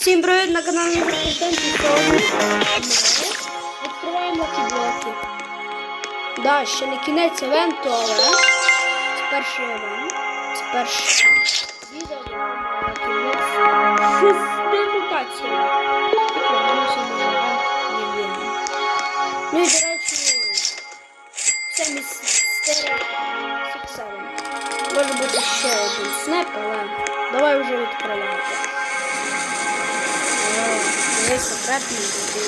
Всім привіт на каналі сьогодні ми відкриваємо блоки. Да, ще не кінець івенту, але це перший івент. Це перше відео, шести Ну і, до речі, це Сіксарін. Може бути ще один снеп, але давай вже відкривати. О, Є секретний буде.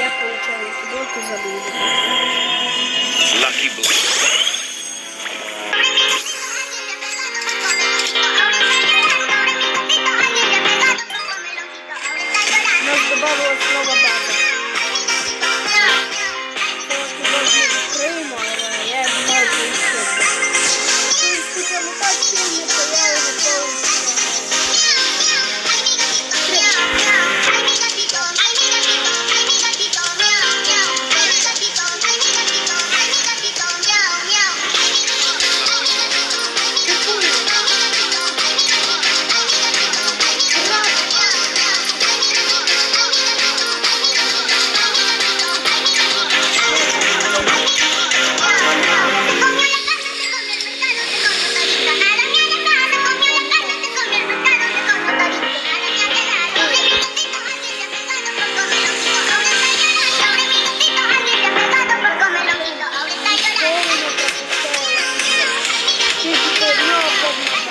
Я получаю блоки за люди. Lucky Block. Тільки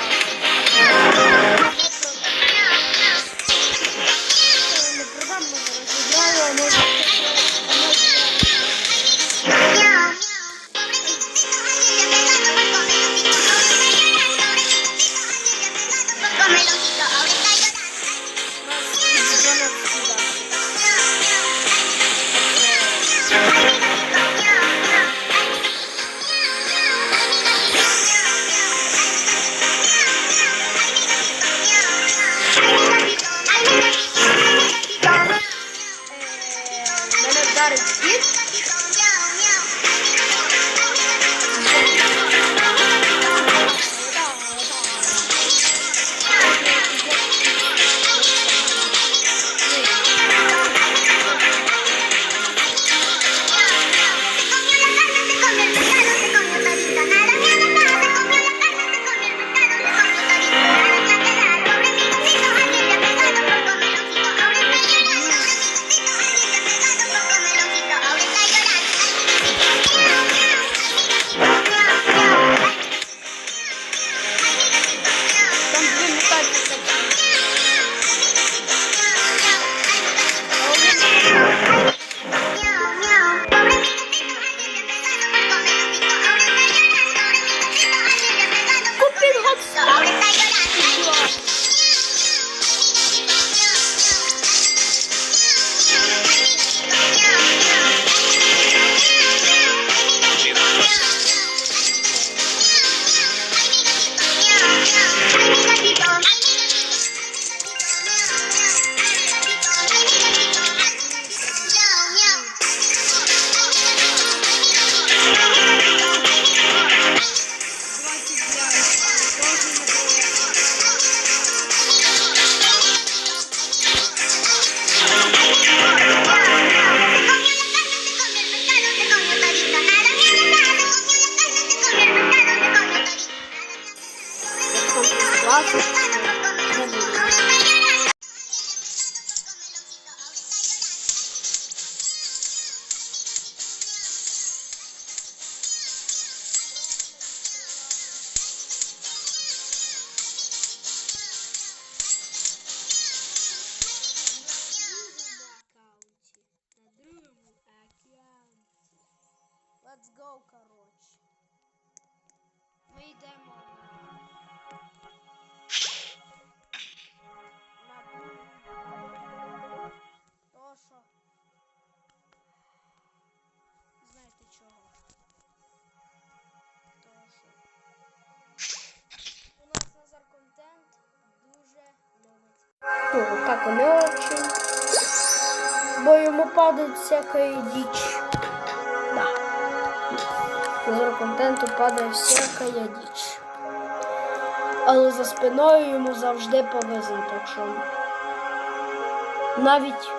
Очень. Бо йому падає всяка дичь. Да. позор контенту падає всяка діч. Але за спиною йому завжди повезе, так що. Навіть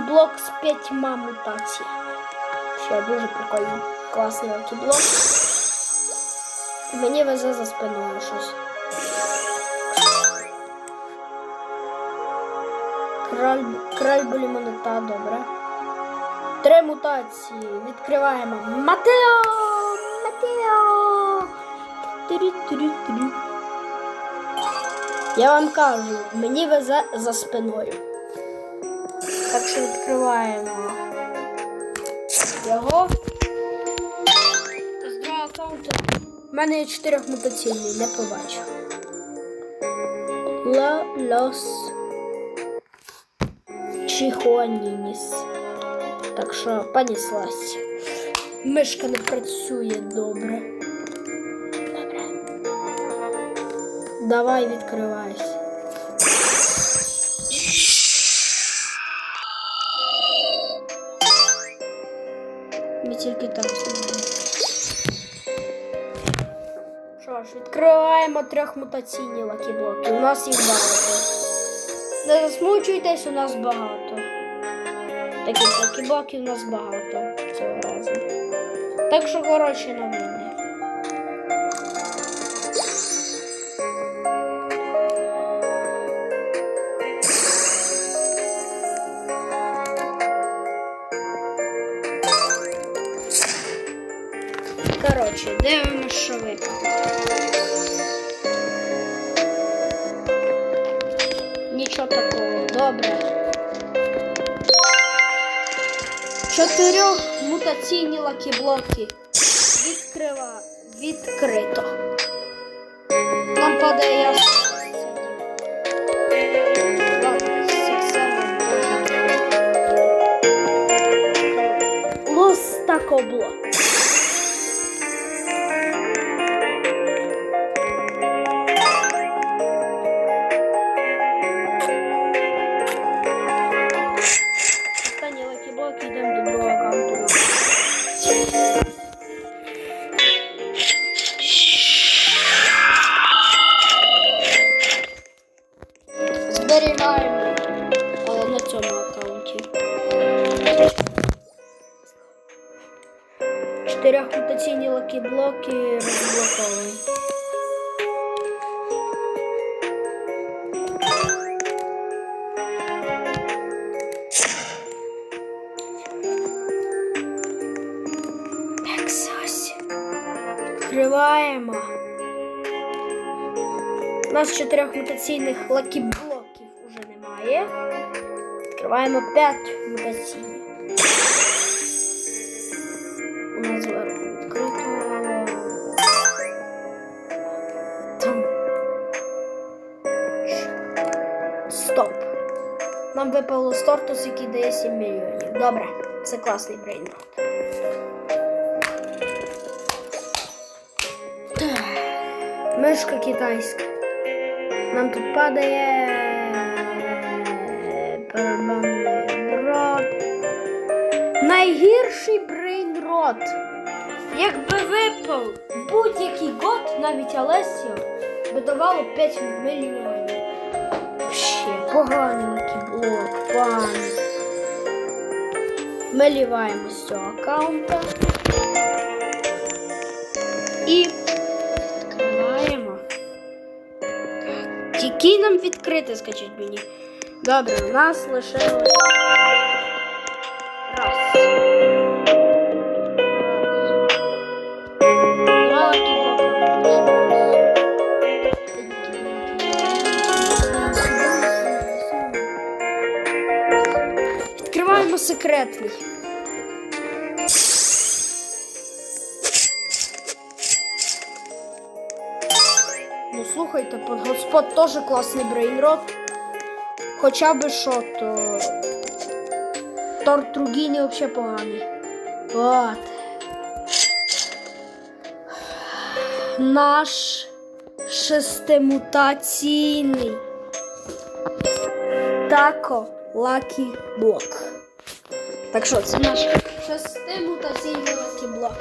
Block з п'ятьма мутаціями. Ще дуже прикольний, класний Block. Мені везе за спиною щось. Краль, краль монета, добре. Три мутації. Відкриваємо. Матео! Матео! Тирі-тирі-тирі. Я вам кажу, мені везе за спиною. Так що відкриваємо його. З другого аккаунту. У мене є чотирьох мутаційний, не побачу. Ла Лос Чихуанініс. Так що понеслась. Мишка не працює добре. Добре. Давай відкривайся. Ми тільки зробимо. Що ж, відкриваємо трьохмутаційні лакіблоки. У нас їх багато. Не засмучуйтесь, у нас багато. Таких лакіблоків у нас багато цього разу. Так що хороші новини. Коротше, дивимося, що випало. Нічого такого, добре. Чотирьох мутаційні лакіблоки. Відкрива. Відкрито. Нам падає ясно. Лос такобло. Відкриваємо. У нас чотирьох мутаційних лакіблоків уже немає. Відкриваємо 5 мутаційних. У нас зверху відкрито. Там. Стоп. Нам випало стортус, який дає 7 мільйонів. Добре, це класний брейнрот. Мишка китайська. Нам тут падає дрот. Найгірший брейнрот. Якби випав будь-який год, навіть Алесіо, би давало 5 мільйонів. Ще поганий блок, поганий. Ми ліваємо з цього аккаунта. І Який нам відкрити, скажіть мені. Добре, у нас лишилось. Раз. Відкриваємо секретний. Господ теж класний брейнрот. Хоча би що, то. Торт Тругіні взагалі поганий. От. Наш шестимутаційний тако Лакі Блок. Так що, це наш Шести мутаційні лакіблоки.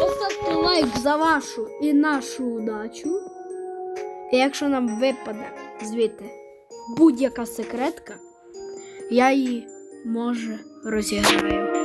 Поставте лайк за вашу і нашу удачу. І якщо нам випаде звідти будь-яка секретка, я її може розіграю.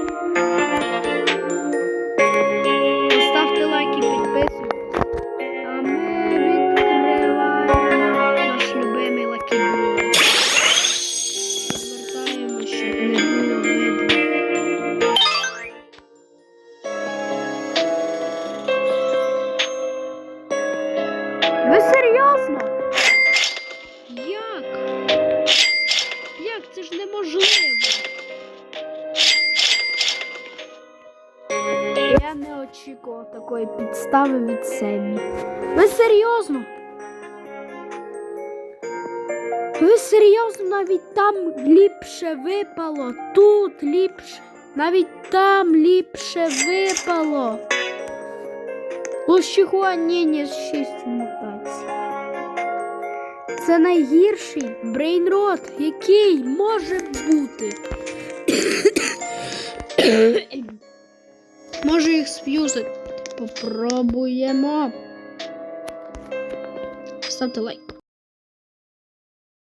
Я не очікував такої підстави від Семі. Ви серйозно? Ви серйозно навіть там ліпше випало, тут ліпше, навіть там ліпше випало. Лощихуаніння з 6 мутацій. Це найгірший брейнрот, який може бути. Може їх сф'юзити. Попробуємо. Ставте лайк.